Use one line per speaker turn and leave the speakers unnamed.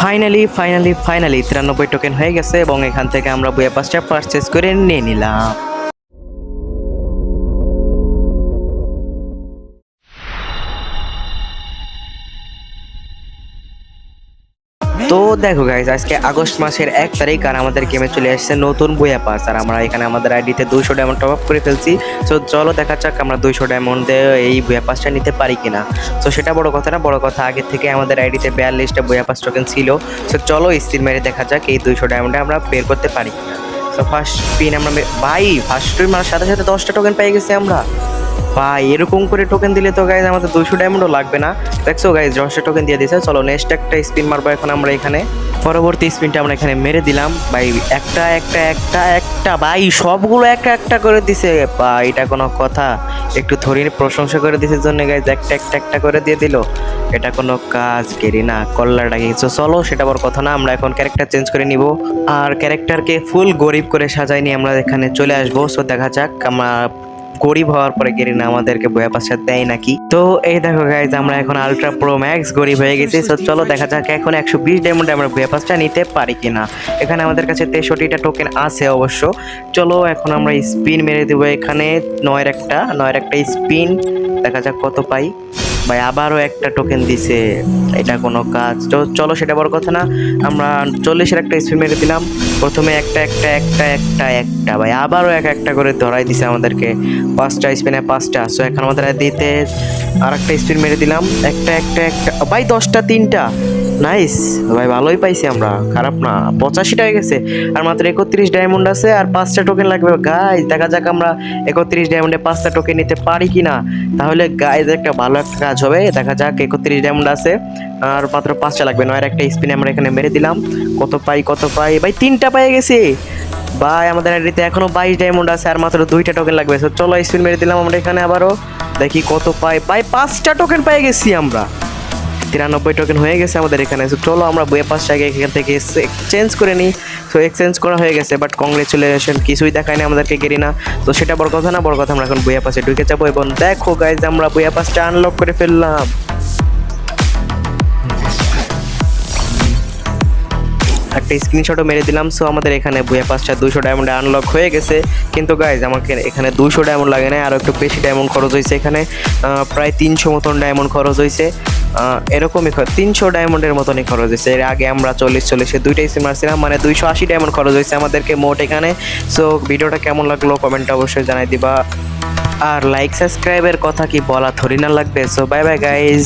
Finally finally finally তিরানব্বই token হয়ে গেছে এবং এখান থেকে আমরা বইয়া পাঁচটা পারচেস করে নিয়ে নিলাম। তো দেখো গাইজ আজকে আগস্ট মাসের এক তারিখ আর আমাদের গেমে চলে আসছে নতুন বইয়া পাস আর আমরা এখানে আমাদের আইডিতে দুইশো ডায়মন্ড টপ আপ করে ফেলছি। সো চলো দেখা যাক আমরা দুইশো ডায়মন্ডে এই বইয়া পাসটা নিতে পারি কিনা। তো সেটা বড় কথা না, বড় কথা আগে থেকে আমাদের আইডিতে বিয়াল্লিশটা বইয়া পাস টোকেন ছিল। তো চলো স্ক্রিন মেরে দেখা যাক এই দুইশো ডায়মন্ডে আমরা বের করতে পারি কিনা। তো ফার্স্ট পিন আমরা ভাই ফার্স্ট স্পিন মারার সাথে সাথে দশটা টোকেন পেয়ে গেছি আমরা। ভাই, এরকম করে টোকেন দিলে তো গাইজ আমাদের দুশো ডায়মন্ডও লাগবে না। দেখছ গাইজ দশটা টোকেন দিয়ে দিয়েছে চলো নেক্সট একটা স্পিন মারবো এখন আমরা এখানে। পরবর্তী স্পিনটা আমরা এখানে মেরে দিলাম। ভাই, একটা একটা একটা একটা, ভাই, সবগুলো একটা একটা করে দিছে। বা এটা কোনো কথা। একটু থরির প্রশংসা করে দিছে জন্য গাইজ একটা একটা একটা করে দিয়ে দিল। এটা কোনো কাজ, গেরি না কল্লাটা কিছু চলো, সেটা বড় কথা না, আমরা এখন ক্যারেক্টার চেঞ্জ করে নিব। আর ক্যারেক্টারকে ফুল গরিব করে সাজাই নিয়ে আমরা এখানে চলে আসব। সো দেখা যাক, আমরা গরিব হওয়ার পরে গেরিনা আমাদেরকে বয়া পাশা দেয় নাকি? তো এই দেখো গাইজ আমরা এখন আলট্রা প্রো ম্যাক্স গরিব হয়ে গেছি। তো চলো দেখা যাক এখন একশো বিশ ডায়মন্ডে আমরা বয়া পাশটা নিতে পারি কিনা। এখানে আমাদের কাছে তেষট্টিটা টোকেন আছে অবশ্য। চলো এখন আমরা স্পিন মেরে দেবো এখানে। নয়ের একটা নয়ের একটা স্পিন দেখা যাক কত পাই। ভাই আবারও একটা টোকেন দিছে। এটা কোনো কাজ। চলো সেটা বড় কথা না, আমরা চল্লিশের একটা স্পিন মেরে দিলাম। প্রথমে একটা একটা একটা একটা একটা। ভাই আবারও এক একটা করে ধরাই দিছে আমাদেরকে। পাঁচটা স্পিনে পাঁচটা। সো এখন আমাদের দিতে আর একটা স্পিন মেরে দিলাম। একটা একটা একটা। ভাই দশটা, তিনটা। নাইস ভাই, ভালোই পাইছি আমরা। খারাপ না। পঁচাশিটা হয়ে গেছে। আর মাত্র একত্রিশ ডায়মন্ড আছে আর পাঁচটা টোকেন লাগবে। গাইজ দেখা যাক আমরা একত্রিশ ডায়মন্ডে পাঁচটা টোকেন নিতে পারি কি না তাহলে গাইজ একটা ভালো একটা কাজ হবে। দেখা যাক, একত্রিশ ডায়মন্ড আছে। আর মাত্র পাঁচটা লাগবে। নয়ের একটা স্পিনে আমরা এখানে মেরে দিলাম। কত পাই কত পাই? ভাই, তিনটা পেয়ে গেছি। ভাই, আমাদের আইডিতে এখনও বাইশ ডায়মন্ড আছে। আর মাত্র দুইটা টোকেন লাগবে। চলো স্পিন মেরে দিলাম আমরা এখানে আবারও। দেখি কত পাই। ভাই, পাঁচটা টোকেন পেয়ে গেছি আমরা। তিরানব্বই টোকেন হয়ে গেছে আমাদের এখানে। চলো আমরা বইয়ে পাঁচটাকে এখান থেকে এক্সচেঞ্জ করে নিই। তো এক্সচেঞ্জ করা হয়ে গেছে বাট কংগ্রেচুলেশন কিছুই দেখায়নি আমাদেরকে গেরি না তো সেটা বড় কথা না, বড় কথা আমরা এখন বইয়া পাশে ঢুকে যাব এবং দেখো গাইজ আমরা বইয়া পাশটা আনলক করে ফেললাম। একটা স্ক্রিনশটও মেরে দিলাম। সো আমাদের এখানে বইয়া পাঁচটা দুশো ডায়মন্ড আনলক হয়ে গেছে। কিন্তু গাইজ আমাকে এখানে দুশো ডায়মন্ড লাগে না আরও একটু বেশি ডায়মন্ড খরচ হয়েছে এখানে। প্রায় তিনশো মতন ডায়মন্ড খরচ হয়েছে। এরকমই তিনশো ডায়মন্ডের মতনই খরচ হয়েছে। এর আগে আমরা চল্লিশ, চল্লিশে দুইটাই সিম মারছিলাম মানে দুইশো আশি ডায়মন্ড খরচ হয়েছে আমাদেরকে মোট এখানে। সো ভিডিওটা কেমন লাগল কমেন্টে অবশ্যই জানাই দিবা। আর লাইক সাবস্ক্রাইবের কথা কি বলা থরি না লাগবে। So bye bye guys